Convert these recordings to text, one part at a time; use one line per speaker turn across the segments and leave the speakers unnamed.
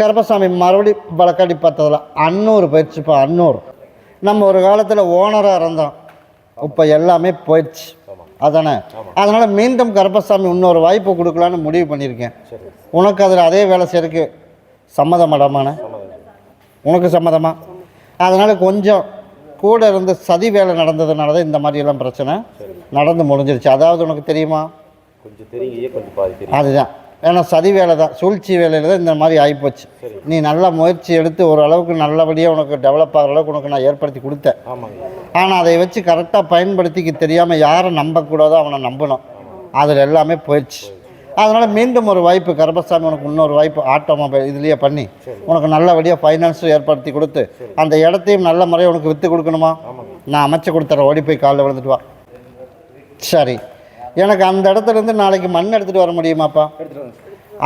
கருப்பசாமி மறுபடி வழக்காடி பார்த்ததில் அன்னூறு போயிடுச்சுப்பா அன்னூறு. நம்ம ஒரு காலத்தில் ஓனராக இருந்தோம். இப்போ எல்லாமே போயிடுச்சு. அதானே? அதனால் மீண்டும் கருப்பசாமி இன்னொரு வாய்ப்பு கொடுக்கலான்னு முடிவு பண்ணியிருக்கேன். உனக்கு அதில் அதே வேலை செய்யறதுக்கு சம்மதமாடாமான உனக்கு சம்மதமா? அதனால் கொஞ்சம் கூட இருந்து சதி வேலை நடந்ததுனால தான் இந்த மாதிரியெல்லாம் பிரச்சனை நடந்து முடிஞ்சிருச்சு. அதாவது உனக்கு தெரியுமா? அதுதான். ஏன்னா சதி வேலை தான். சூழ்ச்சி வேலையில் தான் இந்த மாதிரி ஆகிப்போச்சு நீ நல்ல முயற்சி எடுத்து ஓரளவுக்கு நல்லபடியாக உனக்கு டெவலப் ஆகிற அளவுக்கு உனக்கு நான் ஏற்படுத்தி கொடுத்தேன். ஆனால் அதை வச்சு கரெக்டாக பயன்படுத்திக்க தெரியாமல் யாரை நம்பக்கூடாதோ அவனை நம்பணும். அதில் எல்லாமே போயிடுச்சு. அதனால் மீண்டும் ஒரு வாய்ப்பு கருப்பசாமி உனக்கு இன்னொரு வாய்ப்பு ஆட்டோமொபைல் இதுலேயே பண்ணி உனக்கு நல்லபடியாக ஃபைனான்ஸும் ஏற்படுத்தி கொடுத்து அந்த இடத்தையும் நல்ல முறையாக உனக்கு விற்று கொடுக்கணுமா? நான் அமைச்சு கொடுத்துறேன். ஓடி போய் காலைல விழுந்துட்டு வா. சரி. எனக்கு அந்த இடத்துல இருந்து நாளைக்கு மண் எடுத்துகிட்டு வர முடியுமாப்பா?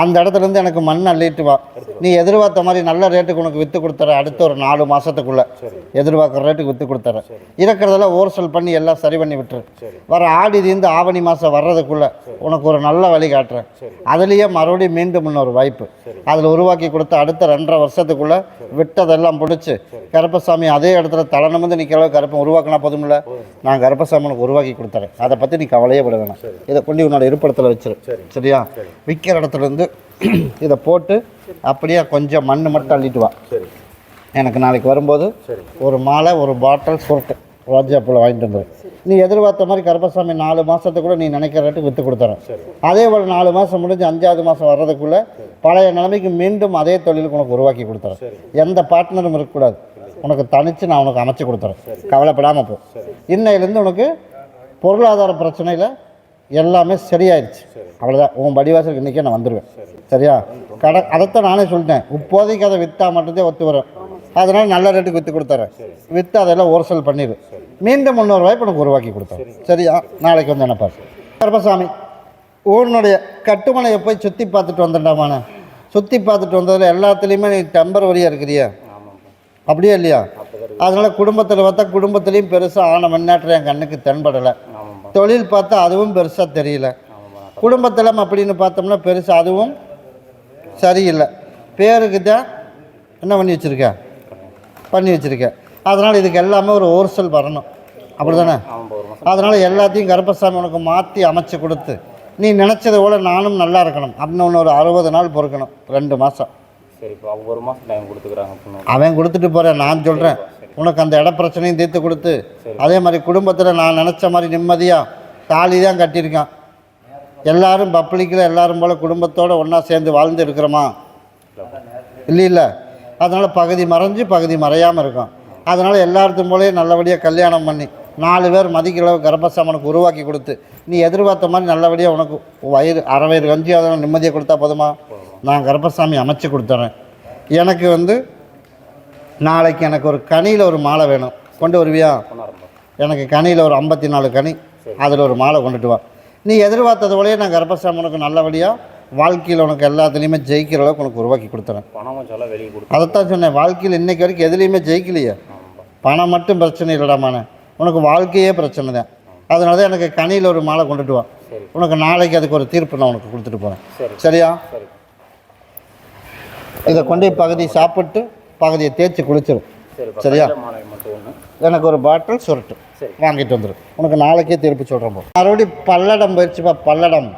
அந்த இடத்துலேருந்து எனக்கு மண் அள்ளிட்டு வா. நீ எதிர்பார்த்த மாதிரி நல்ல ரேட்டுக்கு உனக்கு விற்று கொடுத்துற. அடுத்த ஒரு நாலு மாதத்துக்குள்ளே எதிர்பார்க்குற ரேட்டுக்கு விற்று கொடுத்துற. இருக்கிறதெல்லாம் ஓர்சல் பண்ணி எல்லாம் சரி பண்ணி விட்டுரு. வர ஆடி தீர்ந்து ஆவணி மாதம் வர்றதுக்குள்ளே உனக்கு ஒரு நல்ல வழி காட்டுறேன் அதுலேயே மறுபடியும் மீண்டும் இன்னொரு வாய்ப்பு. அதில் உருவாக்கி கொடுத்த அடுத்த ரெண்டரை வருஷத்துக்குள்ளே விட்டதெல்லாம் பிடிச்சி கருப்பசாமி அதே இடத்துல தலை நிமிர்ந்து நிற்கிற கருப்பை உருவாக்கினா போதுமில்ல. நான் கருப்பசாமி உனக்கு உருவாக்கி கொடுத்துறேன். அதை பற்றி நீ கவலையே விட வேணாம். இதை கொண்டு உன்னோட இருப்பிடத்தில் வச்சிரு. சரியா? விற்கிற இடத்துல இருந்து இதை போட்டு அப்படியே கொஞ்சம் மண் மட்டும் அள்ளிட்டு வா.
சரி.
எனக்கு நாளைக்கு வரும்போது ஒரு மாலை ஒரு பாட்டில் சுருட்டு ரோஜா பூவில் வாங்கிட்டு வந்துடு நீ எதிர்பார்த்த மாதிரி கருப்பசாமி நாலு மாதத்துக்குள்ளே நீ நினைக்கிற ரேட்டுக்கு விற்று கொடுத்துறேன். அதே போல் நாலு மாதம் முடிஞ்சு அஞ்சாவது மாதம் வர்றதுக்குள்ளே பழைய நிலைமைக்கு மீண்டும் அதே தொழிலுக்கு உனக்கு உருவாக்கி கொடுத்துறேன். எந்த பார்ட்னரும் இருக்கக்கூடாது. உனக்கு தனித்து நான் உனக்கு அமைச்சு கொடுத்துறேன். கவலைப்படாமல் போ. இன்னையிலேருந்து உனக்கு பொருளாதார பிரச்சனையில் எல்லாமே சரியாயிருச்சு. அவ்வளோதான் உன் படிவாசலுக்கு இன்றைக்கே நான் வந்துடுவேன் சரியா? கடை அதைத்தான் நானே சொல்லிட்டேன். இப்போதைக்கு அதை விற்றா மட்டும்தான் ஒத்து வரும். அதனால் நல்ல ரேட்டுக்கு விற்று கொடுத்துறேன். விற்று அதெல்லாம் ஓர்சல் பண்ணிடு. மீண்டும் முன்னூறு வாய்ப்பு உனக்கு உருவாக்கி கொடுத்தேன் சரியா? நாளைக்கு வந்து என்ன பாரு. கருப்பசாமி உன்னுடைய கட்டுமனையை போய் சுற்றி பார்த்துட்டு வந்துட்டாமாண்ணே சுற்றி பார்த்துட்டு வந்ததில் எல்லாத்துலேயுமே நீ டெம்பரவரியாக இருக்கிறியா? அப்படியே இல்லையா? அதனால் குடும்பத்தில் பார்த்தா குடும்பத்துலேயும் பெருசாக ஆன முன்னேற்றம் என் கண்ணுக்கு தென்படலை. தொழில் பார்த்தா அதுவும் பெருசாக தெரியல. குடும்பத்தில் அப்படின்னு பார்த்தோம்னா பெருசாக அதுவும் சரியில்லை. பேருக்கு தான் என்ன பண்ணி வச்சுருக்க? பண்ணி வச்சுருக்க. அதனால் இதுக்கு எல்லாமே ஒரு ஓர்சல் வரணும். அப்படி தானே அதனால் எல்லாத்தையும் கருப்பசாமி உனக்கு மாற்றி அமைச்சு கொடுத்து நீ நினச்சதை போல நானும் நல்லா இருக்கணும். அப்படின்னு ஒன்று ஒரு அறுபது நாள் பொறுக்கணும். ரெண்டு மாதம்
சரிப்பா அவங்க ஒரு மாதம் டைம் கொடுத்துக்குறாங்க
அவன் கொடுத்துட்டு போகிறேன் நான் சொல்கிறேன் உனக்கு அந்த இட பிரச்சனையும் தீர்த்து கொடுத்து அதே மாதிரி குடும்பத்தில் நான் நினச்ச மாதிரி நிம்மதியாக தாலி தான் கட்டியிருக்கான். எல்லாரும் பப்ளிக்கில் எல்லாரும் போல் குடும்பத்தோடு ஒன்றா சேர்ந்து வாழ்ந்து இருக்கிறோமா? இல்லை இல்லை. அதனால் பகுதி மறைஞ்சு பகுதி மறையாமல் இருக்கும். அதனால் எல்லாத்துக்கும் போலயே நல்லபடியாக கல்யாணம் பண்ணி நாலு பேர் மதிக்கிற கர்ப்பசாமனுக்கு உருவாக்கி கொடுத்து நீ எதிர்பார்த்த மாதிரி நல்லபடியாக உனக்கு வயிறு அரை வயிறு கஞ்சி அதெல்லாம் நிம்மதியாக கொடுத்தா போதுமா? நான் கர்ப்பசாமி அமைச்சு கொடுத்துட்றேன் எனக்கு வந்து நாளைக்கு எனக்கு ஒரு கனியில் ஒரு மாலை வேணும். கொண்டு வருவியா? எனக்கு கனியில் ஒரு ஐம்பத்தி நாலு கனி. அதில் ஒரு மாலை கொண்டுட்டு வா. நீ எதிர்பார்த்தது போலயே நான் கர்ப்பசாமி உனக்கு நல்லபடியாக வாழ்க்கையில் உனக்கு எல்லாத்துலேயுமே ஜெயிக்கிற அளவுக்கு உனக்கு உருவாக்கி கொடுத்துறேன்.
பணம் எல்லாம் வெளியே கொடுத்து.
அதைத்தான் சொன்னேன். வாழ்க்கையில் இன்னைக்கு வரைக்கும் எதுலேயுமே ஜெயிக்கலையே. பணம் மட்டும் பிரச்சனை இல்லடாமானே உனக்கு வாழ்க்கையே பிரச்சனை தான். அதனால தான் எனக்கு கனியில் ஒரு மாலை கொண்டுட்டு வா. உனக்கு நாளைக்கு அதுக்கு ஒரு தீர்ப்பு நான் உனக்கு கொடுத்துட்டு போகிறேன்
சரி.
சரியா?
சரி.
இதை கொண்டு பகுதி சாப்பிட்டு பகுதியை தேய்ச்சி குளிச்சிடும் சரியா? எனக்கு ஒரு பாட்டில் சுருட்டு.
சரி.
வாங்கிட்டு வந்துடும் உனக்கு நாளைக்கே திருப்பி சொல்கிறேன் போ. மறுபடியும் பல்லடம் போயிடுச்சுப்பா பல்லடம்.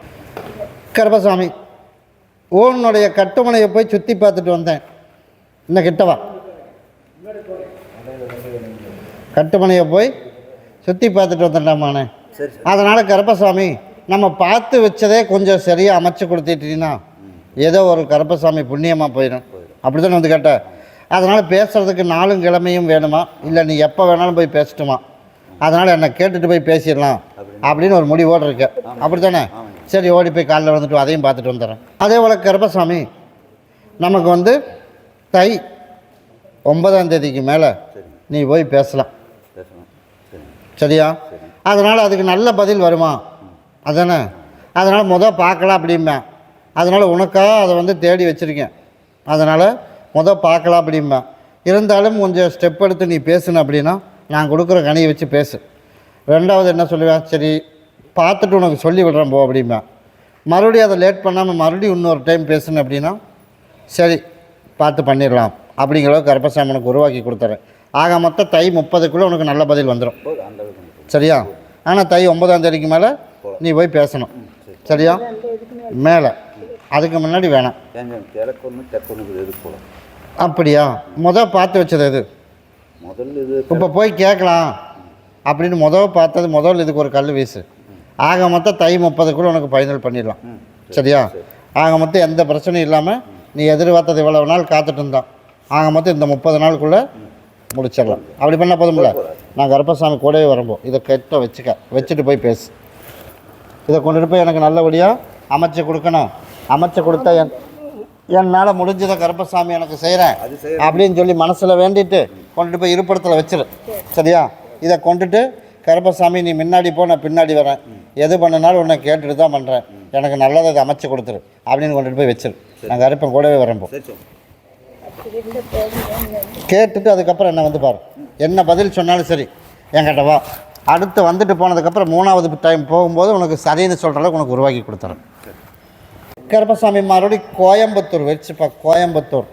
கருப்பசாமி உன்னுடைய கட்டுமனையை போய் சுற்றி பார்த்துட்டு வந்தேன். இன்னும் கிட்டவா கட்டுமனையை போய் சுற்றி பார்த்துட்டு வந்துட்டாமாண்ணே அதனால் கருப்பசாமி நம்ம பார்த்து வச்சதே கொஞ்சம் சரியாக அமைச்சு கொடுத்துட்டீங்கன்னா ஏதோ ஒரு கருப்பசாமி புண்ணியமாக போயிடும். அப்படி தானே வந்து கேட்ட? அதனால் பேசுகிறதுக்கு நாளும் கிழமையும் வேணுமா? இல்லை நீ எப்போ வேணாலும் போய் பேசட்டுமா? அதனால் என்னை கேட்டுட்டு போய் பேசிடலாம் அப்படின்னு ஒரு முடிவோடு இருக்கு அப்படி தானே சரி ஓடி போய் காலைல வந்துட்டு அதையும் பார்த்துட்டு வந்துடுறேன். அதே போல் கருப்பசாமி நமக்கு வந்து தை ஒன்பதாம் தேதிக்கு மேலே நீ போய் பேசலாம். சரியா? அதனால் அதுக்கு நல்ல பதில் வருமா? அதானே? அதனால் முத பார்க்கலாம் அப்படிம்பேன். அதனால் உனக்காக அதை வந்து தேடி வச்சுருக்கேன். அதனால் முத பார்க்கலாம் அப்படிம்பேன். இருந்தாலும் கொஞ்சம் ஸ்டெப் எடுத்து நீ பேசணும் அப்படின்னா நான் கொடுக்குற கனியை வச்சு பேசு. ரெண்டாவது என்ன சொல்லுவேன்? சரி பார்த்துட்டு உனக்கு சொல்லி விடுறேன் போ அப்படிம்பேன். மறுபடியும் அதை லேட் பண்ணாமல் மறுபடியும் இன்னொரு டைம் பேசணும் அப்படின்னா சரி பார்த்து பண்ணிடலாம் அப்படிங்கிற அளவுக்கு கருப்பசாமி உனக்கு உருவாக்கி கொடுத்துறேன். ஆக மொத்தம் தை முப்பதுக்குள்ளே உனக்கு நல்ல பதில் வந்துடும். சரியா? ஆனால் தை ஒன்பதாம் தேதிக்கு மேலே நீ போய் பேசணும். சரியா? மேலே. அதுக்கு முன்னாடி வேணாம்.
ஏங்க கிழக்கு ஒன்று தெற்கு ஒன்று எது போல?
அப்படியா? முத பார்த்து வச்சது எது?
முதல்ல இது
இப்போ போய் கேட்கலாம் அப்படின்னு முதல் பார்த்தது முதல் இதுக்கு ஒரு கல் வீசு. ஆக மொத்தம் தை முப்பதுக்குள்ளே உனக்கு ஃபைனல் பண்ணிடலாம். சரியா? ஆக மொத்தம் எந்த பிரச்சனையும் இல்லாமல் நீ எதிர்பார்த்தது இவ்வளவு நாள் காத்துட்டு இருந்தான். ஆக மொத்தம் இந்த முப்பது நாளுக்குள்ளே முடிச்சிடலாம். அப்படி பண்ணால் போதும்ல? நான் கருப்பசாமி கூடவே வரம்போ இதை கெட்ட வச்சுக்க. வச்சுட்டு போய் பேசு. இதை கொண்டுட்டு போய் எனக்கு நல்லபடியாக அமைச்சு கொடுக்கணும். அமைச்சு கொடுத்தா என் என்னால் முடிஞ்சதை கருப்பசாமி எனக்கு செய்கிறேன் அப்படின்னு சொல்லி மனசில் வேண்டிட்டு கொண்டுட்டு போய் இருப்பிடத்தில் வச்சிரு. சரியா? இதை கொண்டுட்டு கருப்பசாமி நீ முன்னாடி போ நான் பின்னாடி வரேன். எது பண்ணினாலும் உன்னை கேட்டுட்டு தான் பண்ணுறேன் எனக்கு நல்லதை இதை அமைச்சு கொடுத்துரு. அப்படின்னு கொண்டுட்டு போய் வச்சிரு. நான் கருப்பன் கூடவே
சரி
கேட்டுட்டு அதுக்கப்புறம் என்ன வந்து பாரு. என்ன பதில் சொன்னாலும் சரி என்கிட்ட வா. அடுத்து வந்துட்டு போனதுக்கப்புறம் மூணாவது டைம் போகும்போது உனக்கு சரின்னு சொல்கிற அளவுக்கு உனக்கு உருவாக்கி கொடுத்துறேன். கருப்பசாமி மறுபடியும் கோயம்புத்தூர் வச்சுப்பா கோயம்புத்தூர்.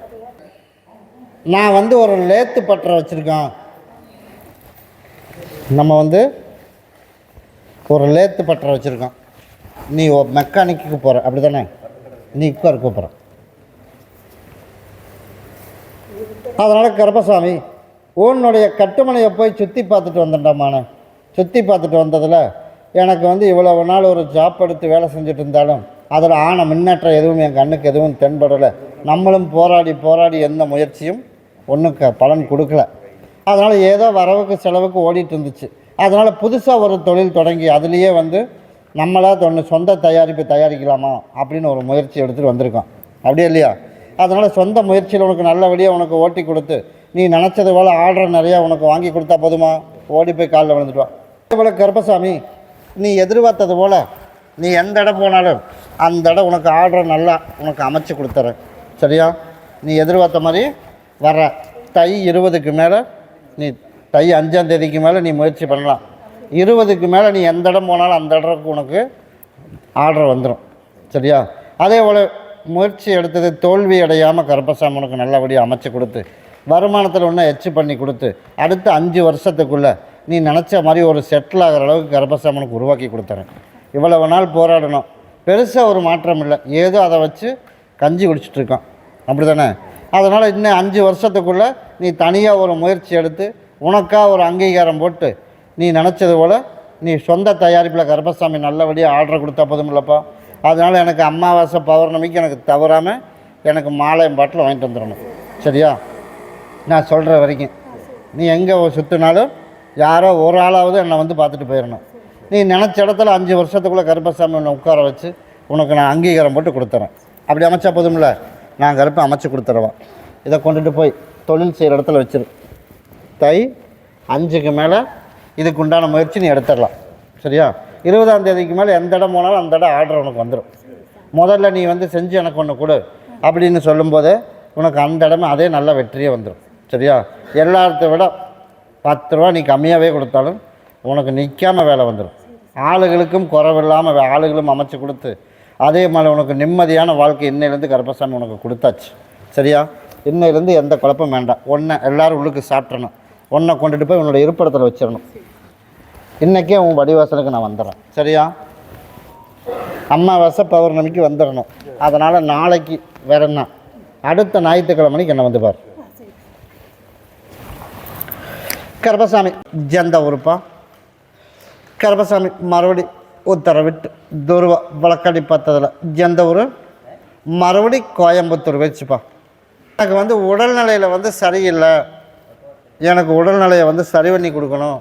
நான் வந்து ஒரு லேத்து பட்டரை வச்சுருக்கேன். நம்ம வந்து ஒரு லேத்து பட்டரை வச்சுருக்கோம். நீ மெக்கானிக்கு போகிற அப்படி தானே நீ உட்கார் கூப்பிட்றேன் அதனால் கருப்பசாமி உன்னுடைய கட்டுமனையை போய் சுற்றி பார்த்துட்டு வந்தேன்டாமான சுற்றி பார்த்துட்டு வந்ததில் எனக்கு வந்து இவ்வளவு நாள் ஒரு ஜாப் எடுத்து வேலை செஞ்சுட்டு இருந்தாலும் அதில் ஆன முன்னேற்றம் எதுவும் என் கண்ணுக்கு எதுவும் தென்படலை. நம்மளும் போராடி போராடி எந்த முயற்சியும் ஒன்றும் க பலன் கொடுக்கல. அதனால் ஏதோ வரவுக்கு செலவுக்கு ஓடிட்டு இருந்துச்சு. அதனால் புதுசாக ஒரு தொழில் தொடங்கி அதுலேயே வந்து நம்மளாக ஒன்று சொந்த தயாரிப்பு தயாரிக்கலாமா அப்படின்னு ஒரு முயற்சி எடுத்துகிட்டு வந்திருக்கோம். அப்படியே இல்லையா? அதனால் சொந்த முயற்சியில் உனக்கு நல்லபடியாக உனக்கு ஓட்டி கொடுத்து நீ நினச்சது போல் ஆர்டர் நிறையா உனக்கு வாங்கி கொடுத்தா போதுமா? ஓடி போய் காலில் விழுந்துட்டு வா போல் கருப்பசாமி நீ எதிர்பார்த்தது போல் நீ எந்த இடம் போனாலும் அந்த இடம் உனக்கு ஆர்டரை நல்லா உனக்கு அமைச்சு கொடுத்துறேன். சரியா? நீ எதிர்பார்த்த மாதிரி வர தை இருபதுக்கு மேலே நீ தை அஞ்சாம் தேதிக்கு மேலே நீ முயற்சி பண்ணலாம். இருபதுக்கு மேலே நீ எந்த இடம் போனாலும் அந்த இடத்துக்கு உனக்கு ஆர்டர் வந்துடும் சரியா? அதே போல் முயற்சி எடுத்தது தோல்வி அடையாமல் கருப்பசாமி உனக்கு நல்லபடியாக அமைச்சு கொடுத்து வருமானத்தில் ஒன்று எச்சு பண்ணி கொடுத்து அடுத்த அஞ்சு வருஷத்துக்குள்ளே நீ நினச்ச மாதிரி ஒரு செட்டில் ஆகிற அளவுக்கு கருப்பசாமி உனக்கு உருவாக்கி கொடுத்துறேன். இவ்வளவு நாள் போராடணும். பெருசாக ஒரு மாற்றம் இல்லை. ஏதோ அதை வச்சு கஞ்சி குடிச்சிட்ருக்கான் அப்படி தானே அதனால் இன்னும் அஞ்சு வருஷத்துக்குள்ளே நீ தனியாக ஒரு முயற்சி எடுத்து உனக்காக ஒரு அங்கீகாரம் போட்டு நீ நினச்சது போல் நீ சொந்த தயாரிப்பில் கருப்பசாமி நல்லபடியாக ஆர்டர் கொடுத்தா போதும் இல்லைப்பா. அதனால் எனக்கு அமாவாசை பௌர்ணமிக்கு எனக்கு தவறாமல் எனக்கு மாலையம் பாட்டில் வாங்கிட்டு வந்துடணும். சரியா? நான் சொல்கிற வரைக்கும். நீ எங்கே சுற்றினாலும் யாரோ ஒரு ஆளாவது என்னை வந்து பார்த்துட்டு போயிடணும். நீ நினச்ச இடத்துல அஞ்சு வருஷத்துக்குள்ளே கருப்பசாமி உன்னை உட்கார வச்சு உனக்கு நான் அங்கீகாரம் போட்டு கொடுத்துறேன். அப்படி அமைச்சா போதும்ல? நான் கருப்பை அமைச்சு கொடுத்துருவேன் இதை கொண்டுட்டு போய் தொழில் செய்கிற இடத்துல வச்சிரு. தை அஞ்சுக்கு மேலே இதுக்கு உண்டான முயற்சி நீ எடுத்துடலாம். சரியா? இருபதாம் தேதிக்கு மேலே எந்த இடம் போனாலும் அந்த இடம் ஆர்டர் உனக்கு வந்துடும் முதல்ல நீ வந்து செஞ்சு எனக்கு ஒன்று கொடு அப்படின்னு சொல்லும்போது உனக்கு அந்த இடமே அதே நல்ல வெற்றியே வந்துடும் சரியா? எல்லாத்த விட பத்து ரூபா நீ கம்மியாகவே கொடுத்தாலும் உனக்கு நிற்காம வேலை வந்துடும் ஆளுகளுக்கும் குறவில்லாமல் ஆளுகளும் அமைச்சு கொடுத்து அதே மாதிரி உனக்கு நிம்மதியான வாழ்க்கை இன்னையிலேருந்து கருப்பசாமி உனக்கு கொடுத்தாச்சு. சரியா? இன்னையிலேருந்து எந்த குழப்பம் வேண்டாம். ஒன்றை எல்லோரும் உள்ளுக்கு சாப்பிட்றணும் ஒன்றை கொண்டுட்டு போய் உன்னோட இருப்பிடத்தில் வச்சிடணும். இன்றைக்கே உன் வடிவாசலுக்கு நான் வந்துடுறேன். சரியா? அமாவாசை பௌர்ணமிக்கு வந்துடணும். அதனால் நாளைக்கு வேற என்ன? அடுத்த ஞாயிற்றுக்கிழமைக்கு என்ன வந்து பார். கருப்பசாமி ஜந்த ஊருப்பா கருப்பசாமி மறுபடி உத்தரவிட்டு துருவ வழக்கடி பார்த்ததில் எந்த ஊர்? மறுபடி கோயம்புத்தூர் வச்சுப்பா. எனக்கு வந்து உடல்நிலையில் வந்து சரியில்லை. எனக்கு உடல்நிலையை வந்து சரி பண்ணி கொடுக்கணும்.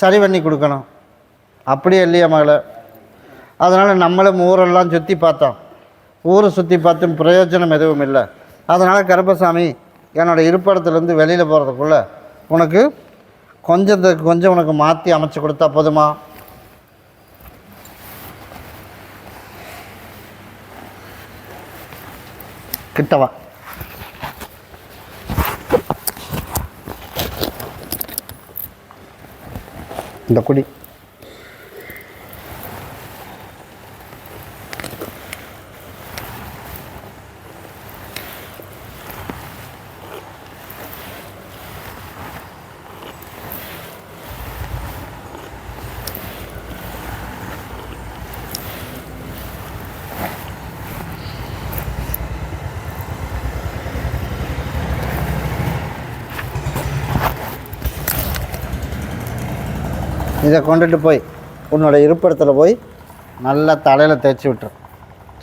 சரி பண்ணி கொடுக்கணும். அப்படியே இல்லையா மகளே? அதனால் நம்மளும் ஊரெல்லாம் சுற்றி பார்த்தோம். ஊரை சுற்றி பார்த்தும் பிரயோஜனம் எதுவும் இல்லை. அதனால் கருப்பசாமி என்னோடய இருப்பிடத்துலேருந்து வெளியில் போகிறதுக்குள்ளே உனக்கு கொஞ்சத்துக்கு கொஞ்சம் உனக்கு மாற்றி அமைச்சு கொடுத்தா போதுமா? கிட்டவா? இந்த குடி. இதை கொண்டுட்டு போய் உன்னோட இருப்பிடத்தில் போய் நல்லா தலையில் தேய்ச்சி விட்டுரு.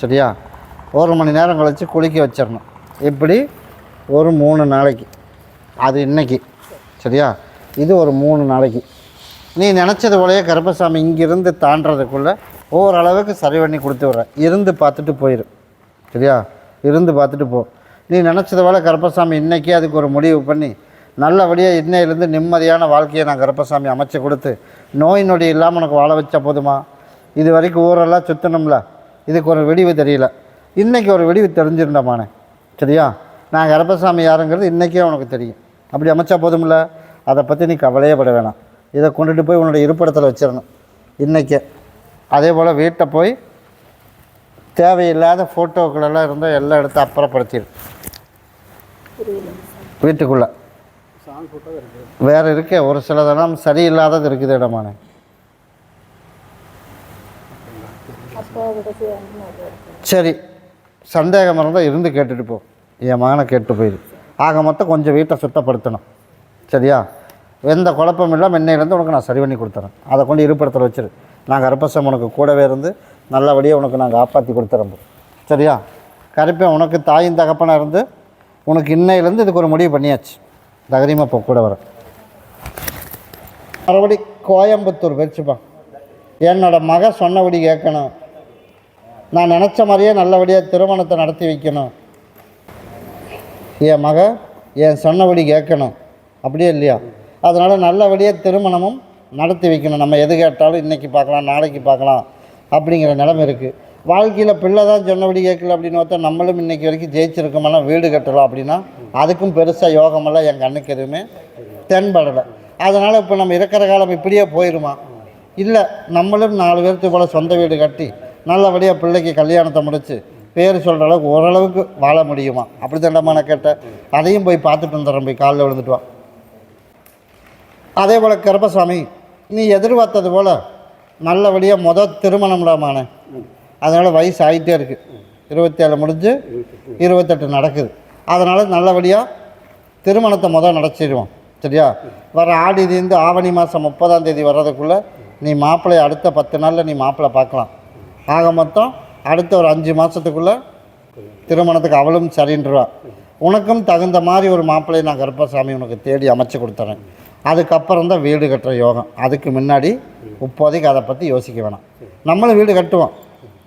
சரியா? ஒரு மணி நேரம் கழித்து குளிக்க வச்சிடணும் இப்படி ஒரு மூணு நாளைக்கு. அது இன்னைக்கு. சரியா? இது ஒரு மூணு நாளைக்கு. நீ நினச்சது போலயே கருப்பசாமி இங்கிருந்து தாண்டதுக்குள்ளே ஓரளவுக்கு சரி பண்ணி கொடுத்து விட்றேன் இருந்து பார்த்துட்டு போயிடும் சரியா? இருந்து பார்த்துட்டு போ. நீ நினச்சது போல கருப்பசாமி இன்றைக்கி அதுக்கு ஒரு முடிவு பண்ணி நல்லபடியாக இன்னையிலேருந்து நிம்மதியான வாழ்க்கையை நான் கருப்பசாமி அமைச்சு கொடுத்து நோய் நொடி இல்லாமல் உனக்கு வாழ வச்சா போதுமா? இது வரைக்கும் ஊரெல்லாம் சுற்றணும்ல இதுக்கு ஒரு விடிவு தெரியல. இன்றைக்கி ஒரு விடிவு தெரிஞ்சிருந்தமானே. சரியா? நான் கருப்பசாமி யாருங்கிறது இன்றைக்கே உனக்கு தெரியும். அப்படி அமைச்சா போதும்ல? அதை பற்றி நீ கவலையே பட வேணாம். இதை கொண்டுட்டு போய் உன்னோட இருப்பிடத்தில் வச்சிடணும். இன்றைக்கே அதே போல் வீட்டை போய் தேவையில்லாத ஃபோட்டோக்களெல்லாம் இருந்தால் எல்லாம் எடுத்து அப்புறப்படுத்திடு. வீட்டுக்குள்ளே. வேறு இருக்கே ஒரு சிலதெல்லாம் சரியில்லாதது இருக்குது இடமானே. சரி சந்தேகம் இருந்தால் இருந்து கேட்டுட்டு போ. என் மகனை கேட்டு போயிடு ஆக மொத்தம் கொஞ்சம் வீட்டை சுத்தப்படுத்தணும். சரியா? எந்த குழப்பம் இல்லாமல் இன்னையிலேருந்து உனக்கு நான் சரி பண்ணி கொடுத்துறேன். அதை கொண்டு இருப்பிடத்தில் வச்சிரு. நான் கருப்பசம் உனக்கு கூடவே இருந்து நல்லபடியாக உனக்கு நான் காப்பாற்றி கொடுத்துறேன் போ. சரியா? கருப்பேன் உனக்கு தாயும் தகப்பனாக இருந்து உனக்கு இன்னையிலேருந்து இதுக்கு ஒரு முடிவு பண்ணியாச்சு. தைரியமாக போ கூட வரேன் மறுபடி கோயம்புத்தூர் வச்சுப்பா என்னோட மக சொன்னபடி கேட்கணும். நான் நினச்ச மாதிரியே நல்லபடியாக திருமணத்தை நடத்தி வைக்கணும். என் மக என் சொன்னபடி கேட்கணும். அப்படியே இல்லையா? அதனால் நல்லபடியாக திருமணமும் நடத்தி வைக்கணும். நம்ம எது கேட்டாலும் இன்றைக்கி பார்க்கலாம் நாளைக்கு பார்க்கலாம் அப்படிங்கிற நிலைமை இருக்குது வாழ்க்கையில் பிள்ளை தான் சொன்னபடி கேட்கல அப்படின்னு பார்த்தா நம்மளும் இன்றைக்கி வரைக்கும் ஜெயிச்சிருக்கோமெல்லாம் வீடு கட்டலாம் அப்படின்னா அதுக்கும் பெருசாக யோகமெல்லாம் என் கண்ணுக்கு எதுவுமே தென்படலை. அதனால் இப்போ நம்ம இருக்கிற காலம் இப்படியே போயிடுமா இல்லை நம்மளும் நாலு பேர்த்து போல் சொந்த வீடு கட்டி நல்லபடியாக பிள்ளைக்கு கல்யாணத்தை முடித்து பேர் சொல்கிற அளவுக்கு ஓரளவுக்கு வாழ முடியுமா? அப்படி தண்டமா நான் கேட்டேன். அதையும் போய் பார்த்துட்டு வந்துடுறேன் போய் காலில் விழுந்துட்டு வா. அதே போல் கருப்பசாமி நீ எதிர்பார்த்தது போல் நல்லபடியாக மொதல் திருமணம்டாமானே அதனால் வயசு ஆகிட்டே இருக்குது இருபத்தேழு முடிஞ்சு இருபத்தெட்டு நடக்குது. அதனால் நல்லபடியாக திருமணத்தை முதல் நடத்திடுவோம். சரியா? வர ஆடிலேருந்து ஆவணி மாதம் முப்பதாம் தேதி வர்றதுக்குள்ளே நீ மாப்பிளைய அடுத்த பத்து நாளில் நீ மாப்பிள்ளை பார்க்கலாம். ஆக மொத்தம் அடுத்த ஒரு அஞ்சு மாதத்துக்குள்ளே திருமணத்துக்கு அவளும் சரின்றுவா. உனக்கும் தகுந்த மாதிரி ஒரு மாப்பிள்ளையை நான் கருப்பசாமி உனக்கு தேடி அமைச்சு கொடுத்துறேன். அதுக்கப்புறம் தான் வீடு கட்டுற யோகம். அதுக்கு முன்னாடி இப்போதைக்கு அதை பற்றி யோசிக்க வேணாம். நம்மளும் வீடு கட்டுவோம்.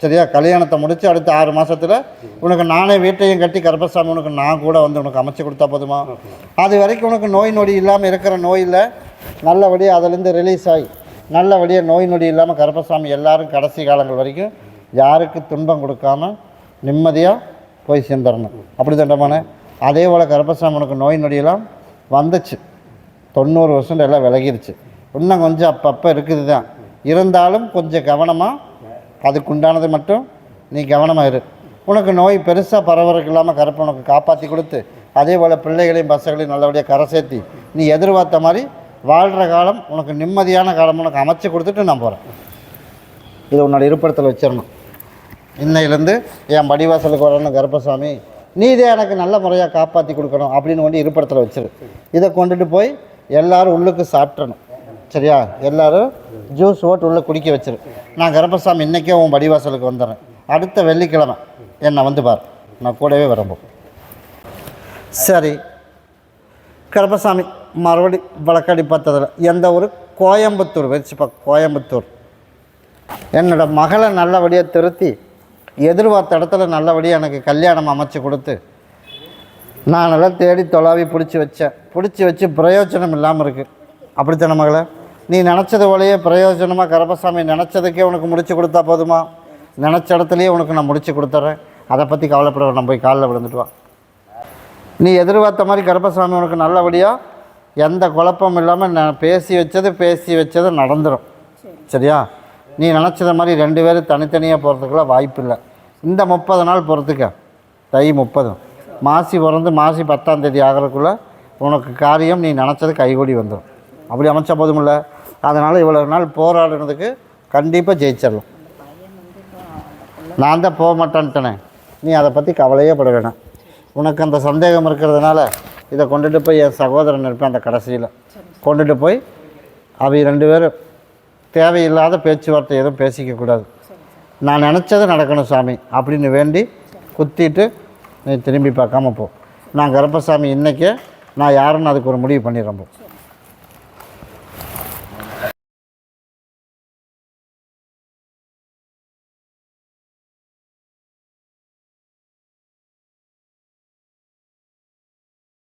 சரியா? கல்யாணத்தை முடித்து அடுத்த ஆறு மாதத்தில் உனக்கு நானே வீட்டையும் கட்டி கருப்பசாமி உனக்கு நான் கூட வந்து உனக்கு அமைச்சு கொடுத்தா போதுமா? அது வரைக்கும் உனக்கு நோய் நொடி இல்லாமல் இருக்கிற நோயில் நல்லபடியாக அதிலேருந்து ரிலீஸ் ஆகி நல்லபடியாக நோய் நொடி இல்லாமல் கருப்பசாமி எல்லாரும் கடைசி காலங்கள் வரைக்கும் யாருக்கு துன்பம் கொடுக்காம நிம்மதியாக போய் சேர்ந்துடணும். அப்படி தண்டமான அதே போல் கருப்பசாமி உனக்கு நோய் நொடியெல்லாம் வந்துச்சு. தொண்ணூறு வருஷம் எல்லாம் விலகிருச்சு. இன்னும் கொஞ்சம் அப்பப்போ இருக்குது தான் இருந்தாலும் கொஞ்சம் கவனமாக அதுக்குண்டானது மட்டும் நீ கவனமாக இரு. உனக்கு நோய் பெருசாக பரவறதுக்கு இல்லாமல் கருப்பை உனக்கு காப்பாற்றி கொடுத்து அதே போல் பிள்ளைகளையும் பஸ்ஸுகளையும் நல்லபடியாக கரை சேர்த்தி நீ எதிர்பார்த்த மாதிரி வாழ்கிற காலம் உனக்கு நிம்மதியான காலம் உனக்கு அமைச்சு கொடுத்துட்டு நான் போகிறேன் இது உன்னோட இருப்பிடத்தில் வச்சிடணும். இன்னையிலேருந்து என் படிவாசலுக்கு வரணும் கருப்பசாமி. நீதே எனக்கு நல்ல முறையாக காப்பாற்றி கொடுக்கணும் அப்படின்னு கொண்டு இருப்பிடத்தில் வச்சிரு. இதை கொண்டுட்டு போய் எல்லோரும் உள்ளுக்கு சாப்பிட்றணும் சரியா? எல்லோரும் ஜூஸ் ஓட்டு உள்ளே குடிக்க வச்சிரு. நான் கருப்பசாமி இன்றைக்கே உன் வடிவாசலுக்கு வந்துடுறேன். அடுத்த வெள்ளிக்கிழமை என்னை வந்து பார். நான் கூடவே வரப்போம் சரி. கருப்பசாமி மறுபடி வழக்கடி பார்த்ததில் எந்த ஊர்? கோயம்புத்தூர் வச்சுப்பா கோயம்புத்தூர். என்னோட மகளை நல்லபடியாக திருத்தி எதிர்பார்த்த இடத்துல நல்லபடியாக எனக்கு கல்யாணம் அமைச்சு கொடுத்து நான் நல்லா தேடி தொலாவி பிடிச்சி வச்சேன். பிடிச்சி வச்சு பிரயோஜனம் இல்லாமல் இருக்குது அப்படித்தான மகளை? நீ நினச்சது போலயே பிரயோஜனமாக கருப்பசாமி நினச்சதுக்கே உனக்கு முடிச்சு கொடுத்தா போதுமா? நினச்ச இடத்துலையே உனக்கு நான் முடிச்சு கொடுத்துட்றேன் அதை பற்றி கவலைப்பட நம்ம போய் காலில் விழுந்துட்டு வா. நீ எதிர்பார்த்த மாதிரி கருப்பசாமி உனக்கு நல்லபடியாக எந்த குழப்பமும் இல்லாமல் நான் பேசி வச்சது பேசி வச்சது நடந்துடும் சரியா? நீ நினச்சத மாதிரி ரெண்டு பேரும் தனித்தனியாக போகிறதுக்குலாம் வாய்ப்பு இல்லை. இந்த முப்பது நாள் போகிறதுக்கு தை முப்பது. மாசி பிறந்து மாசி பத்தாம் தேதி ஆகிறதுக்குள்ளே உனக்கு காரியம் நீ நினச்சது கைகூடி வந்துடும் அப்படி அமைச்சா போதுமில்ல? அதனால் இவ்வளோ நாள் போராடுனதுக்கு கண்டிப்பாக ஜெயிச்சிடலாம். நான் தான் போக மாட்டேன்ட்டேனே. நீ அதை பற்றி கவலையே பட வேணாம். உனக்கு அந்த சந்தேகம் இருக்கிறதுனால இதை கொண்டுட்டு போய் என் சகோதரன் இருப்பேன் அந்த கடைசியில். கொண்டுட்டு போய் அவை ரெண்டு பேரும் தேவையில்லாத பேச்சுவார்த்தை எதுவும் பேசிக்கக்கூடாது நான் நினச்சது நடக்கணும் சாமி அப்படின்னு வேண்டி குத்திட்டு நீ திரும்பி பார்க்காம போ. நான் கருப்பசாமி இன்றைக்கே நான் யாருன்னு அதுக்கு ஒரு முடிவு பண்ணிடுறேன் போ.